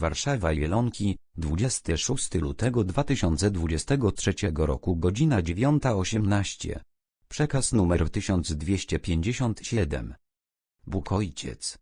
Warszawa Jelonki, 26 lutego 2023 roku godzina 9.18. Przekaz numer 1257. Bóg Ojciec.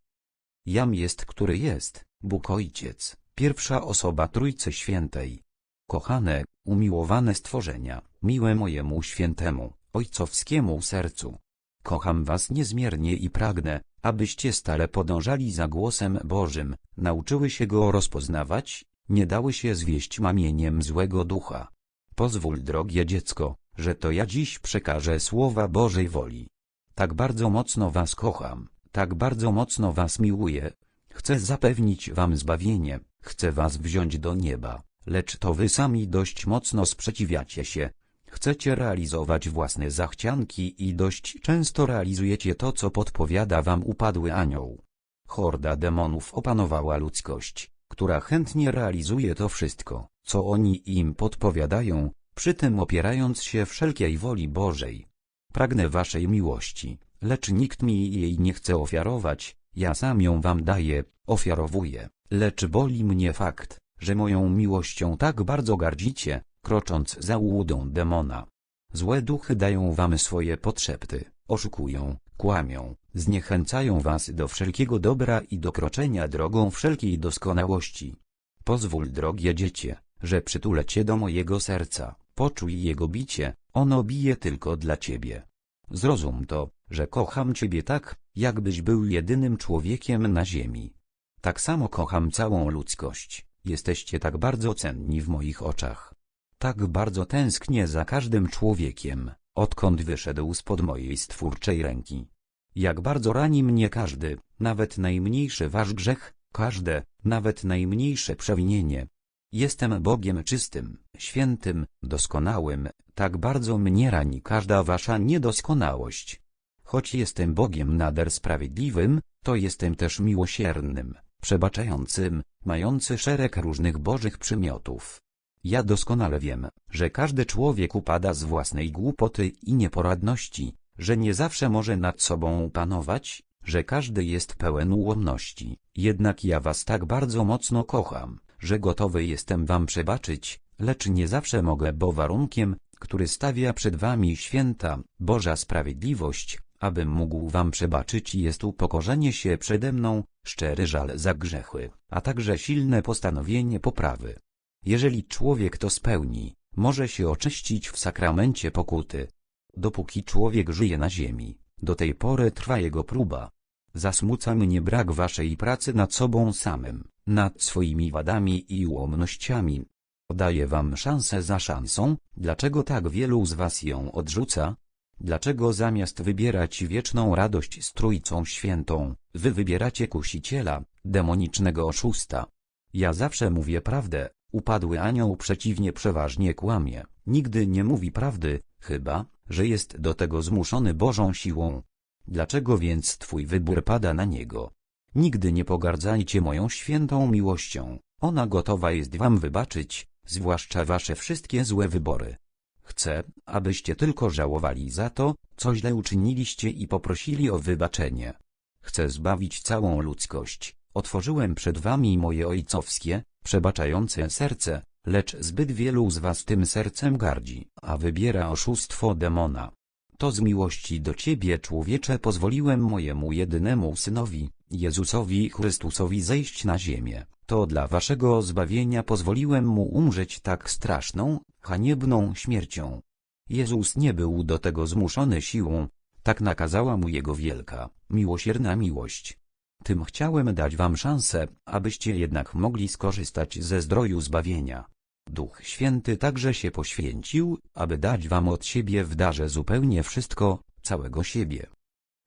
Jam jest, który jest, Bóg Ojciec, pierwsza osoba Trójcy Świętej. Kochane, umiłowane stworzenia, miłe mojemu świętemu, ojcowskiemu sercu. Kocham was niezmiernie i pragnę, abyście stale podążali za głosem Bożym, nauczyły się go rozpoznawać, nie dały się zwieść mamieniem złego ducha. Pozwól, drogie dziecko, że to ja dziś przekażę słowa Bożej woli. Tak bardzo mocno was kocham, tak bardzo mocno was miłuję. Chcę zapewnić wam zbawienie, chcę was wziąć do nieba, lecz to wy sami dość mocno sprzeciwiacie się. Chcecie realizować własne zachcianki i dość często realizujecie to, co podpowiada wam upadły anioł. Horda demonów opanowała ludzkość, która chętnie realizuje to wszystko, co oni im podpowiadają, przy tym opierając się wszelkiej woli Bożej. Pragnę waszej miłości, lecz nikt mi jej nie chce ofiarować, ja sam ją wam daję, ofiarowuję, lecz boli mnie fakt, że moją miłością tak bardzo gardzicie, krocząc za łudą demona. Złe duchy dają wam swoje potrzepty, oszukują, kłamią, zniechęcają was do wszelkiego dobra i do kroczenia drogą wszelkiej doskonałości. Pozwól, drogie dziecię, że przytulę cię do mojego serca, poczuj jego bicie, ono bije tylko dla ciebie. Zrozum to, że kocham ciebie tak, jakbyś był jedynym człowiekiem na ziemi. Tak samo kocham całą ludzkość, jesteście tak bardzo cenni w moich oczach. Tak bardzo tęsknię za każdym człowiekiem, odkąd wyszedł spod mojej stwórczej ręki. Jak bardzo rani mnie każdy, nawet najmniejszy wasz grzech, każde, nawet najmniejsze przewinienie. Jestem Bogiem czystym, świętym, doskonałym, tak bardzo mnie rani każda wasza niedoskonałość. Choć jestem Bogiem nader sprawiedliwym, to jestem też miłosiernym, przebaczającym, mający szereg różnych bożych przymiotów. Ja doskonale wiem, że każdy człowiek upada z własnej głupoty i nieporadności, że nie zawsze może nad sobą panować, że każdy jest pełen ułomności. Jednak ja was tak bardzo mocno kocham, że gotowy jestem wam przebaczyć, lecz nie zawsze mogę, bo warunkiem, który stawia przed wami święta, Boża sprawiedliwość, abym mógł wam przebaczyć jest upokorzenie się przede mną, szczery żal za grzechy, a także silne postanowienie poprawy. Jeżeli człowiek to spełni, może się oczyścić w sakramencie pokuty. Dopóki człowiek żyje na ziemi, do tej pory trwa jego próba. Zasmuca mnie brak waszej pracy nad sobą samym, nad swoimi wadami i ułomnościami. Daję wam szansę za szansą, dlaczego tak wielu z was ją odrzuca? Dlaczego zamiast wybierać wieczną radość z Trójcą Świętą, wy wybieracie kusiciela, demonicznego oszusta? Ja zawsze mówię prawdę, Upadły anioł przeciwnie przeważnie kłamie, nigdy nie mówi prawdy, chyba, że jest do tego zmuszony Bożą siłą. Dlaczego więc twój wybór pada na niego? Nigdy nie pogardzajcie moją świętą miłością, ona gotowa jest wam wybaczyć, zwłaszcza wasze wszystkie złe wybory. Chcę, abyście tylko żałowali za to, co źle uczyniliście i poprosili o wybaczenie. Chcę zbawić całą ludzkość. Otworzyłem przed wami moje ojcowskie, przebaczające serce, lecz zbyt wielu z was tym sercem gardzi, a wybiera oszustwo demona. To z miłości do Ciebie człowiecze pozwoliłem mojemu jedynemu Synowi, Jezusowi Chrystusowi zejść na ziemię. To dla Waszego zbawienia pozwoliłem Mu umrzeć tak straszną, haniebną śmiercią. Jezus nie był do tego zmuszony siłą, tak nakazała Mu Jego wielka, miłosierna miłość. Tym chciałem dać wam szansę, abyście jednak mogli skorzystać ze zdroju zbawienia. Duch Święty także się poświęcił, aby dać wam od siebie w darze zupełnie wszystko, całego siebie.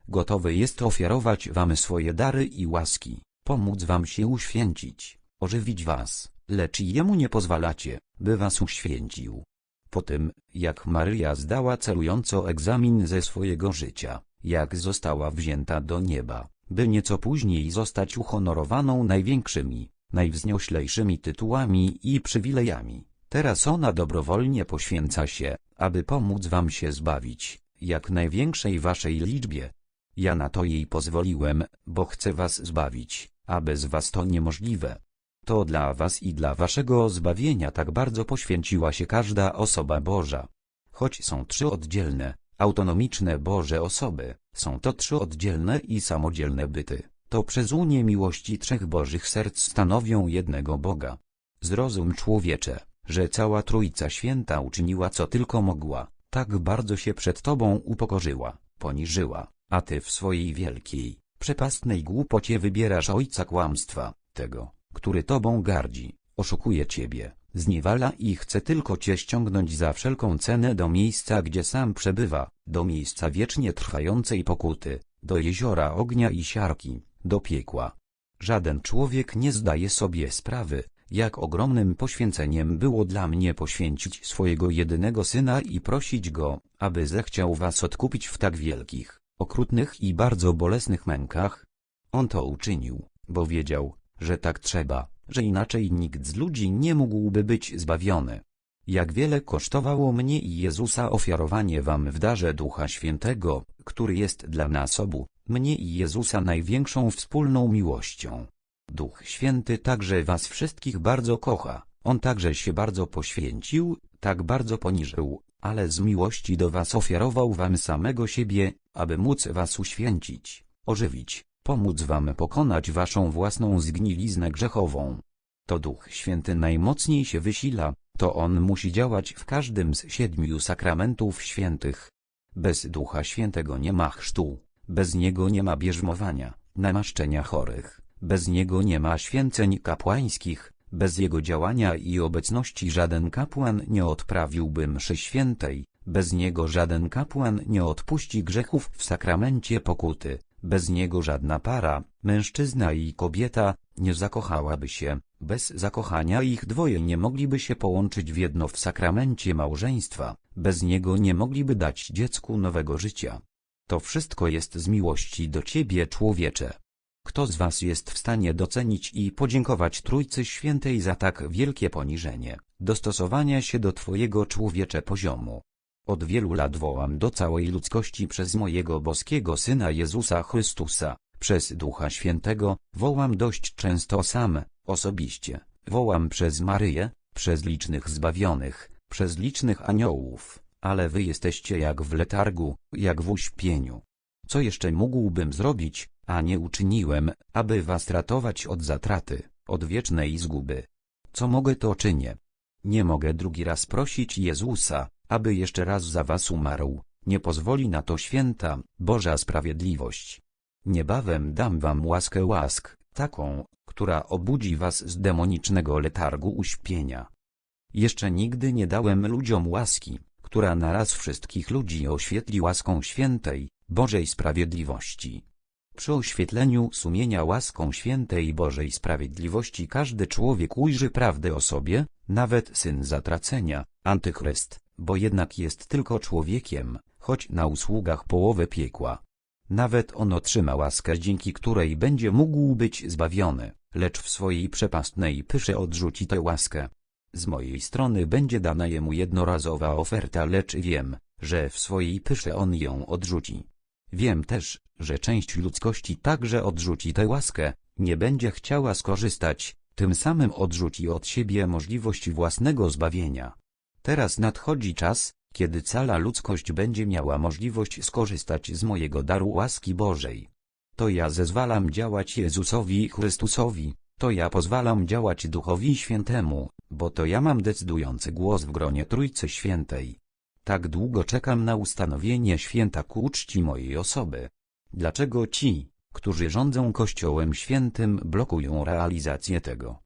Gotowy jest ofiarować wam swoje dary i łaski, pomóc wam się uświęcić, ożywić was, lecz jemu nie pozwalacie, by was uświęcił. Po tym, jak Maryja zdała celująco egzamin ze swojego życia, jak została wzięta do nieba, by nieco później zostać uhonorowaną największymi, najwznioślejszymi tytułami i przywilejami. Teraz ona dobrowolnie poświęca się, aby pomóc wam się zbawić, jak największej waszej liczbie. Ja na to jej pozwoliłem, bo chcę was zbawić, a bez was to niemożliwe. To dla was i dla waszego zbawienia tak bardzo poświęciła się każda osoba Boża. Choć są trzy oddzielne, autonomiczne Boże osoby, są to trzy oddzielne i samodzielne byty, to przez unię miłości trzech Bożych serc stanowią jednego Boga. Zrozum człowiecze, że cała Trójca Święta uczyniła co tylko mogła, tak bardzo się przed Tobą upokorzyła, poniżyła, a Ty w swojej wielkiej, przepastnej głupocie wybierasz ojca kłamstwa, tego, który Tobą gardzi, oszukuje Ciebie, zniewala i chce tylko Cię ściągnąć za wszelką cenę do miejsca gdzie sam przebywa, do miejsca wiecznie trwającej pokuty, do jeziora ognia i siarki, do piekła. Żaden człowiek nie zdaje sobie sprawy, jak ogromnym poświęceniem było dla mnie poświęcić swojego jedynego syna i prosić go, aby zechciał was odkupić w tak wielkich, okrutnych i bardzo bolesnych mękach. On to uczynił, bo wiedział, że tak trzeba, że inaczej nikt z ludzi nie mógłby być zbawiony. Jak wiele kosztowało mnie i Jezusa ofiarowanie wam w darze Ducha Świętego, który jest dla nas obu, mnie i Jezusa największą wspólną miłością. Duch Święty także was wszystkich bardzo kocha, On także się bardzo poświęcił, tak bardzo poniżył, ale z miłości do was ofiarował wam samego siebie, aby móc was uświęcić, ożywić, pomóc wam pokonać waszą własną zgniliznę grzechową. To Duch Święty najmocniej się wysila, to On musi działać w każdym z siedmiu sakramentów świętych. Bez Ducha Świętego nie ma chrztu, bez Niego nie ma bierzmowania, namaszczenia chorych, bez Niego nie ma święceń kapłańskich, bez Jego działania i obecności żaden kapłan nie odprawiłby mszy świętej, bez Niego żaden kapłan nie odpuści grzechów w sakramencie pokuty, bez Niego żadna para, mężczyzna i kobieta, nie zakochałaby się, bez zakochania ich dwoje nie mogliby się połączyć w jedno w sakramencie małżeństwa, bez Niego nie mogliby dać dziecku nowego życia. To wszystko jest z miłości do Ciebie człowiecze. Kto z Was jest w stanie docenić i podziękować Trójcy Świętej za tak wielkie poniżenie, dostosowania się do Twojego człowiecze poziomu? Od wielu lat wołam do całej ludzkości przez mojego boskiego Syna Jezusa Chrystusa, przez Ducha Świętego, wołam dość często sam, osobiście, wołam przez Maryję, przez licznych zbawionych, przez licznych aniołów, ale wy jesteście jak w letargu, jak w uśpieniu. Co jeszcze mógłbym zrobić, a nie uczyniłem, aby was ratować od zatraty, od wiecznej zguby? Co mogę to czynię? Nie mogę drugi raz prosić Jezusa, aby jeszcze raz za was umarł, nie pozwoli na to święta, Boża sprawiedliwość. Niebawem dam wam łaskę łask, taką, która obudzi was z demonicznego letargu uśpienia. Jeszcze nigdy nie dałem ludziom łaski, która naraz wszystkich ludzi oświetli łaską świętej, Bożej sprawiedliwości. Przy oświetleniu sumienia łaską świętej Bożej sprawiedliwości każdy człowiek ujrzy prawdę o sobie, nawet syn zatracenia, antychryst, bo jednak jest tylko człowiekiem, choć na usługach połowę piekła. Nawet on otrzyma łaskę, dzięki której będzie mógł być zbawiony, lecz w swojej przepastnej pysze odrzuci tę łaskę. Z mojej strony będzie dana jemu jednorazowa oferta, lecz wiem, że w swojej pysze on ją odrzuci. Wiem też, że część ludzkości także odrzuci tę łaskę, nie będzie chciała skorzystać, tym samym odrzuci od siebie możliwość własnego zbawienia. Teraz nadchodzi czas, kiedy cała ludzkość będzie miała możliwość skorzystać z mojego daru łaski Bożej. To ja zezwalam działać Jezusowi Chrystusowi, to ja pozwalam działać Duchowi Świętemu, bo to ja mam decydujący głos w gronie Trójcy Świętej. Tak długo czekam na ustanowienie święta ku uczci mojej osoby. Dlaczego ci, którzy rządzą Kościołem Świętym blokują realizację tego?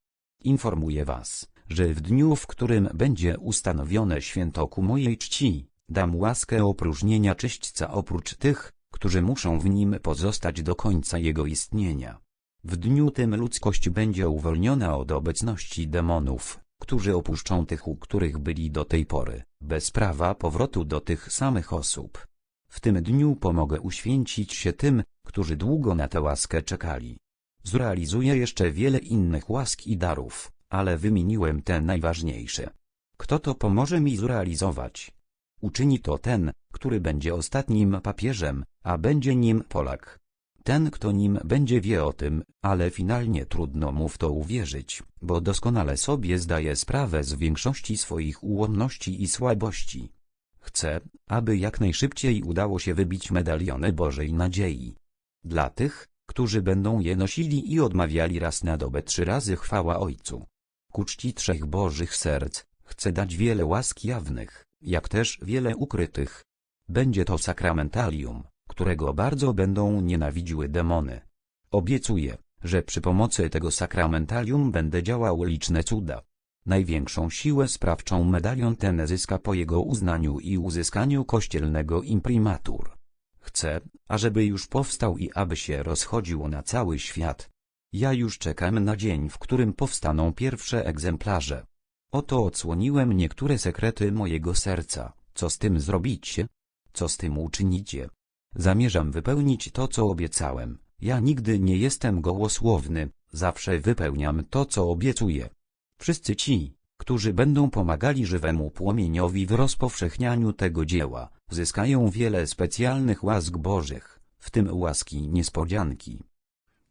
Informuję was, że w dniu, w którym będzie ustanowione święto ku mojej czci, dam łaskę opróżnienia czyśćca oprócz tych, którzy muszą w nim pozostać do końca jego istnienia. W dniu tym ludzkość będzie uwolniona od obecności demonów, którzy opuszczą tych, u których byli do tej pory, bez prawa powrotu do tych samych osób. W tym dniu pomogę uświęcić się tym, którzy długo na tę łaskę czekali. Zrealizuję jeszcze wiele innych łask i darów, ale wymieniłem te najważniejsze. Kto to pomoże mi zrealizować? Uczyni to ten, który będzie ostatnim papieżem, a będzie nim Polak. Ten kto nim będzie wie o tym, ale finalnie trudno mu w to uwierzyć, bo doskonale sobie zdaje sprawę z większości swoich ułomności i słabości. Chcę, aby jak najszybciej udało się wybić medaliony Bożej Nadziei. Dla tych, którzy będą je nosili i odmawiali raz na dobę trzy razy chwała Ojcu. Ku czci trzech Bożych serc, chcę dać wiele łask jawnych, jak też wiele ukrytych. Będzie to sakramentalium, którego bardzo będą nienawidziły demony. Obiecuję, że przy pomocy tego sakramentalium będę działał liczne cuda. Największą siłę sprawczą medalion ten zyska po jego uznaniu i uzyskaniu kościelnego imprimatur. Chcę, ażeby już powstał i aby się rozchodził na cały świat. Ja już czekam na dzień, w którym powstaną pierwsze egzemplarze. Oto odsłoniłem niektóre sekrety mojego serca. Co z tym zrobicie? Co z tym uczynicie? Zamierzam wypełnić to, co obiecałem. Ja nigdy nie jestem gołosłowny, zawsze wypełniam to, co obiecuję. Wszyscy ci, którzy będą pomagali żywemu płomieniowi w rozpowszechnianiu tego dzieła, zyskają wiele specjalnych łask bożych, w tym łaski niespodzianki.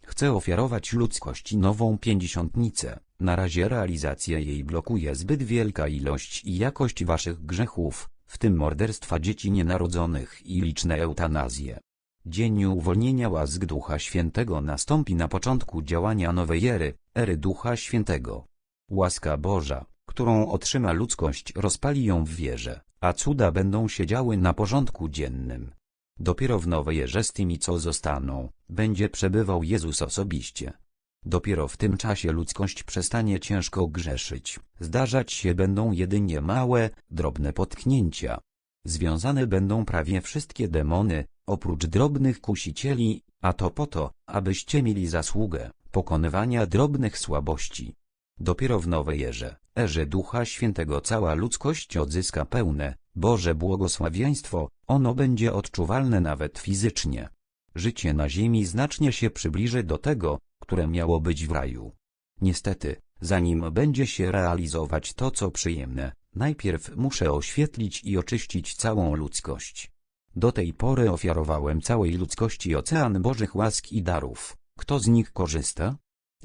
Chcę ofiarować ludzkości nową pięćdziesiątnicę. Na razie realizację jej blokuje zbyt wielka ilość i jakość waszych grzechów, w tym morderstwa dzieci nienarodzonych i liczne eutanazje. Dzień uwolnienia łask Ducha Świętego nastąpi na początku działania nowej ery, ery Ducha Świętego. Łaska Boża, którą otrzyma ludzkość rozpali ją w wierze, a cuda będą się działy na porządku dziennym. Dopiero w nowej erze z tymi co zostaną, będzie przebywał Jezus osobiście. Dopiero w tym czasie ludzkość przestanie ciężko grzeszyć, zdarzać się będą jedynie małe, drobne potknięcia. Związane będą prawie wszystkie demony, oprócz drobnych kusicieli, a to po to, abyście mieli zasługę pokonywania drobnych słabości. Dopiero w nowej erze, erze Ducha Świętego cała ludzkość odzyska pełne, Boże błogosławieństwo, ono będzie odczuwalne nawet fizycznie. Życie na ziemi znacznie się przybliży do tego, które miało być w raju. Niestety, zanim będzie się realizować to co przyjemne, najpierw muszę oświetlić i oczyścić całą ludzkość. Do tej pory ofiarowałem całej ludzkości ocean Bożych łask i darów. Kto z nich korzysta?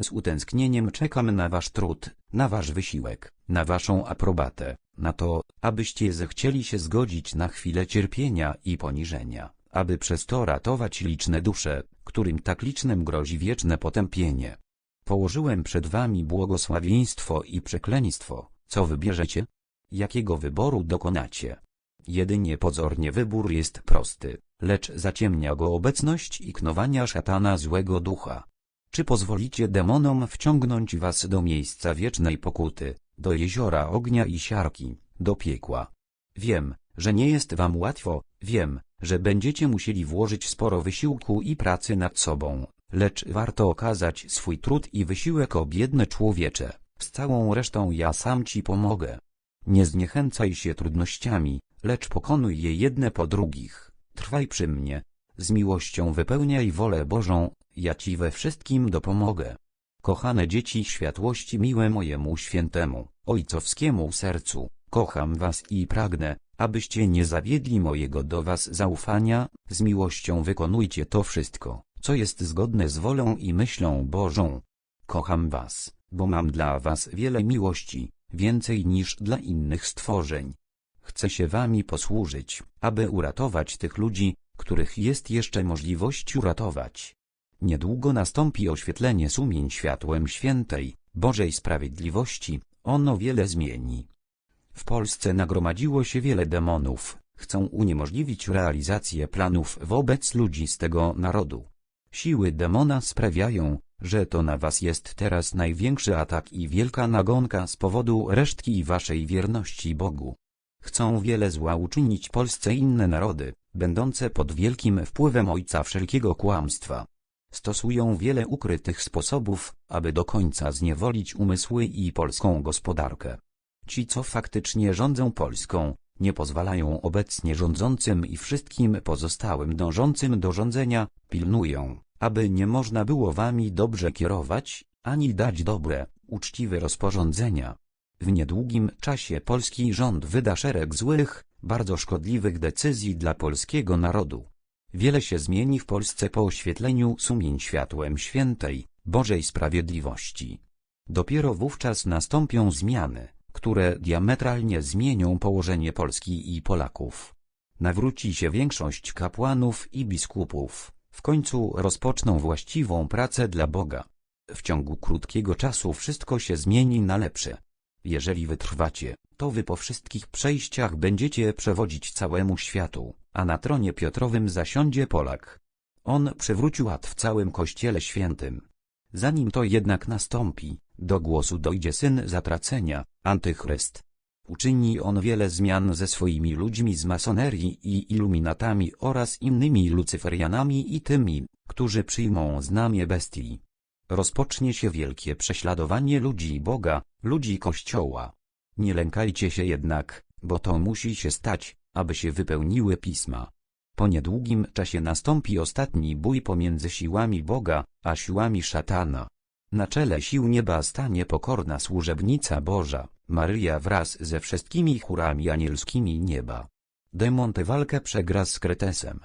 Z utęsknieniem czekam na wasz trud, na wasz wysiłek, na waszą aprobatę, na to, abyście zechcieli się zgodzić na chwilę cierpienia i poniżenia, aby przez to ratować liczne dusze, którym tak licznym grozi wieczne potępienie. Położyłem przed wami błogosławieństwo i przekleństwo, co wybierzecie? Jakiego wyboru dokonacie? Jedynie pozornie wybór jest prosty, lecz zaciemnia go obecność i knowania szatana złego ducha. Czy pozwolicie demonom wciągnąć was do miejsca wiecznej pokuty, do jeziora ognia i siarki, do piekła? Wiem, że nie jest wam łatwo, wiem, że będziecie musieli włożyć sporo wysiłku i pracy nad sobą, lecz warto okazać swój trud i wysiłek o biedne człowiecze, z całą resztą ja sam ci pomogę. Nie zniechęcaj się trudnościami, lecz pokonuj je jedne po drugich, trwaj przy mnie, z miłością wypełniaj wolę Bożą, ja ci we wszystkim dopomogę. Kochane dzieci światłości miłe mojemu świętemu, ojcowskiemu sercu, kocham was i pragnę, abyście nie zawiedli mojego do was zaufania, z miłością wykonujcie to wszystko, co jest zgodne z wolą i myślą Bożą. Kocham was, bo mam dla was wiele miłości, więcej niż dla innych stworzeń. Chcę się wami posłużyć, aby uratować tych ludzi, których jest jeszcze możliwość uratować. Niedługo nastąpi oświetlenie sumień światłem świętej, Bożej Sprawiedliwości, ono wiele zmieni. W Polsce nagromadziło się wiele demonów, chcą uniemożliwić realizację planów wobec ludzi z tego narodu. Siły demona sprawiają, że to na was jest teraz największy atak i wielka nagonka z powodu resztki waszej wierności Bogu. Chcą wiele zła uczynić Polsce inne narody, będące pod wielkim wpływem ojca wszelkiego kłamstwa. Stosują wiele ukrytych sposobów, aby do końca zniewolić umysły i polską gospodarkę. Ci, co faktycznie rządzą Polską, nie pozwalają obecnie rządzącym i wszystkim pozostałym dążącym do rządzenia, pilnują, aby nie można było wami dobrze kierować, ani dać dobre, uczciwe rozporządzenia. W niedługim czasie polski rząd wyda szereg złych, bardzo szkodliwych decyzji dla polskiego narodu. Wiele się zmieni w Polsce po oświetleniu sumień światłem świętej, Bożej Sprawiedliwości. Dopiero wówczas nastąpią zmiany, które diametralnie zmienią położenie Polski i Polaków. Nawróci się większość kapłanów i biskupów, w końcu rozpoczną właściwą pracę dla Boga. W ciągu krótkiego czasu wszystko się zmieni na lepsze. Jeżeli wytrwacie, to wy po wszystkich przejściach będziecie przewodzić całemu światu, a na tronie Piotrowym zasiądzie Polak. On przywróci ład w całym Kościele Świętym. Zanim to jednak nastąpi, do głosu dojdzie syn zatracenia, antychryst. Uczyni on wiele zmian ze swoimi ludźmi z masonerii i iluminatami oraz innymi lucyferianami i tymi, którzy przyjmą znamie bestii. Rozpocznie się wielkie prześladowanie ludzi Boga, ludzi Kościoła. Nie lękajcie się jednak, bo to musi się stać, aby się wypełniły pisma. Po niedługim czasie nastąpi ostatni bój pomiędzy siłami Boga, a siłami szatana. Na czele sił nieba stanie pokorna służebnica Boża, Maryja wraz ze wszystkimi chórami anielskimi nieba. Demon tę walkę przegra z Kretesem.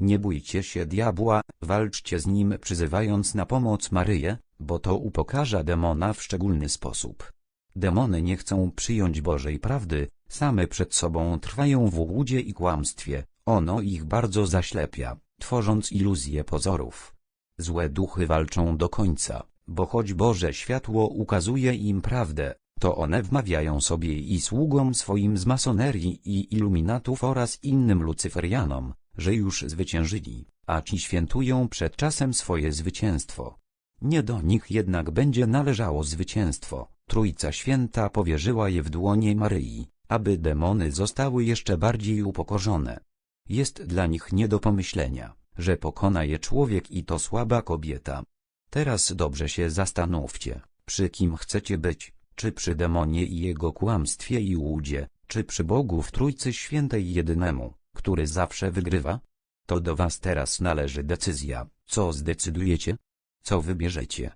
Nie bójcie się diabła, walczcie z nim przyzywając na pomoc Maryję, bo to upokarza demona w szczególny sposób. Demony nie chcą przyjąć Bożej prawdy, same przed sobą trwają w łudzie i kłamstwie, ono ich bardzo zaślepia, tworząc iluzje pozorów. Złe duchy walczą do końca, bo choć Boże światło ukazuje im prawdę, to one wmawiają sobie i sługom swoim z masonerii i iluminatów oraz innym lucyferianom, że już zwyciężyli, a ci świętują przed czasem swoje zwycięstwo. Nie do nich jednak będzie należało zwycięstwo, Trójca Święta powierzyła je w dłonie Maryi, aby demony zostały jeszcze bardziej upokorzone. Jest dla nich nie do pomyślenia, że pokona je człowiek i to słaba kobieta. Teraz dobrze się zastanówcie, przy kim chcecie być, czy przy demonie i jego kłamstwie i łudzie, czy przy Bogu w Trójcy Świętej jedynemu, który zawsze wygrywa? To do was teraz należy decyzja, co zdecydujecie? Co wybierzecie?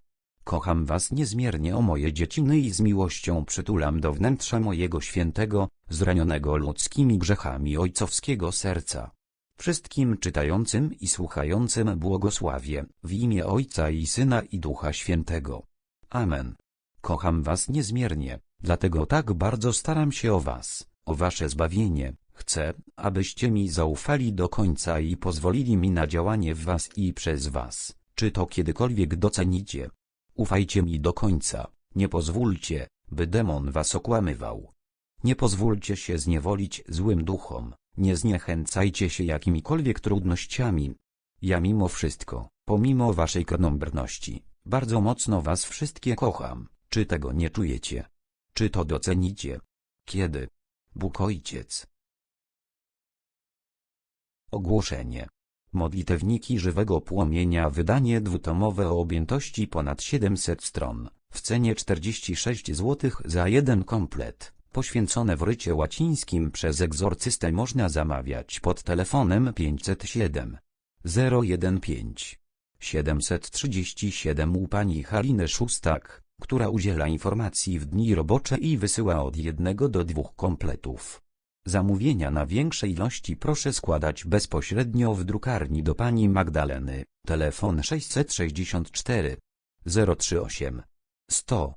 Kocham was niezmiernie o moje dzieciny i z miłością przytulam do wnętrza mojego świętego, zranionego ludzkimi grzechami ojcowskiego serca. Wszystkim czytającym i słuchającym błogosławię, w imię Ojca i Syna i Ducha Świętego. Amen. Kocham was niezmiernie, dlatego tak bardzo staram się o was, o wasze zbawienie. Chcę, abyście mi zaufali do końca i pozwolili mi na działanie w was i przez was, czy to kiedykolwiek docenicie. Ufajcie mi do końca, nie pozwólcie, by demon was okłamywał. Nie pozwólcie się zniewolić złym duchom, nie zniechęcajcie się jakimikolwiek trudnościami. Ja mimo wszystko, pomimo waszej krnąbrności, bardzo mocno was wszystkie kocham, czy tego nie czujecie? Czy to docenicie? Kiedy? Bóg Ojciec. Ogłoszenie. Modlitewniki żywego płomienia wydanie dwutomowe o objętości ponad 700 stron, w cenie 46 zł za jeden komplet, poświęcone w rycie łacińskim przez egzorcystę można zamawiać pod telefonem 507 015 737 u pani Haliny Szustak, która udziela informacji w dni robocze i wysyła od jednego do dwóch kompletów. Zamówienia na większe ilości proszę składać bezpośrednio w drukarni do pani Magdaleny, telefon 664 038 100